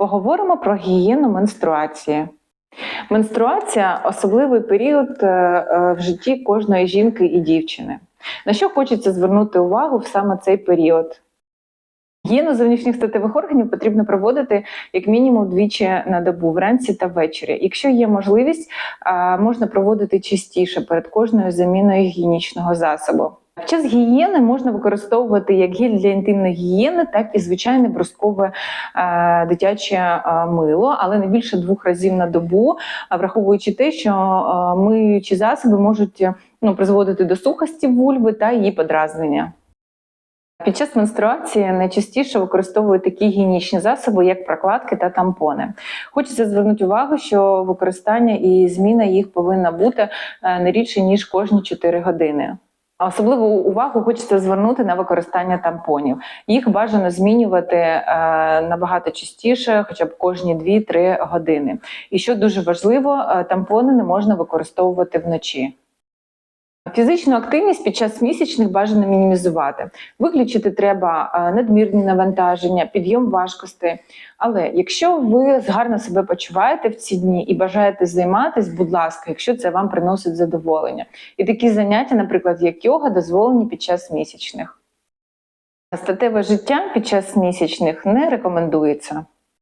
Поговоримо про гігієну менструації. Менструація особливий період е, е, в житті кожної жінки і дівчини. На що хочеться звернути увагу в саме цей період? Гігієну зовнішніх статевих органів потрібно проводити як мінімум двічі на добу, вранці та ввечері. Якщо є можливість, можна проводити частіше перед кожною заміною гігієнічного засобу. В час гігієни можна використовувати як гель для інтимної гігієни, так і звичайне брускове е, дитяче е, мило, але не більше двох разів на добу, враховуючи те, що е, миючі засоби можуть е, ну, призводити до сухості вульви та її подразнення. Під час менструації найчастіше використовують такі гігієнічні засоби, як прокладки та тампони. Хочеться звернути увагу, що використання і зміна їх повинна бути е, не рідше ніж кожні 4 години. Особливу увагу хочеться звернути на використання тампонів. Їх бажано змінювати е, набагато частіше, хоча б кожні 2-3 години. І що дуже важливо, е, тампони не можна використовувати вночі. Фізичну активність під час місячних бажано мінімізувати. Виключити треба е, надмірні навантаження, підйом важкості. Але якщо ви гарно себе почуваєте в ці дні і бажаєте займатися, будь ласка, якщо це вам приносить задоволення. І такі заняття, наприклад, як йога, дозволені під час місячних. Статеве життя під час місячних не рекомендується.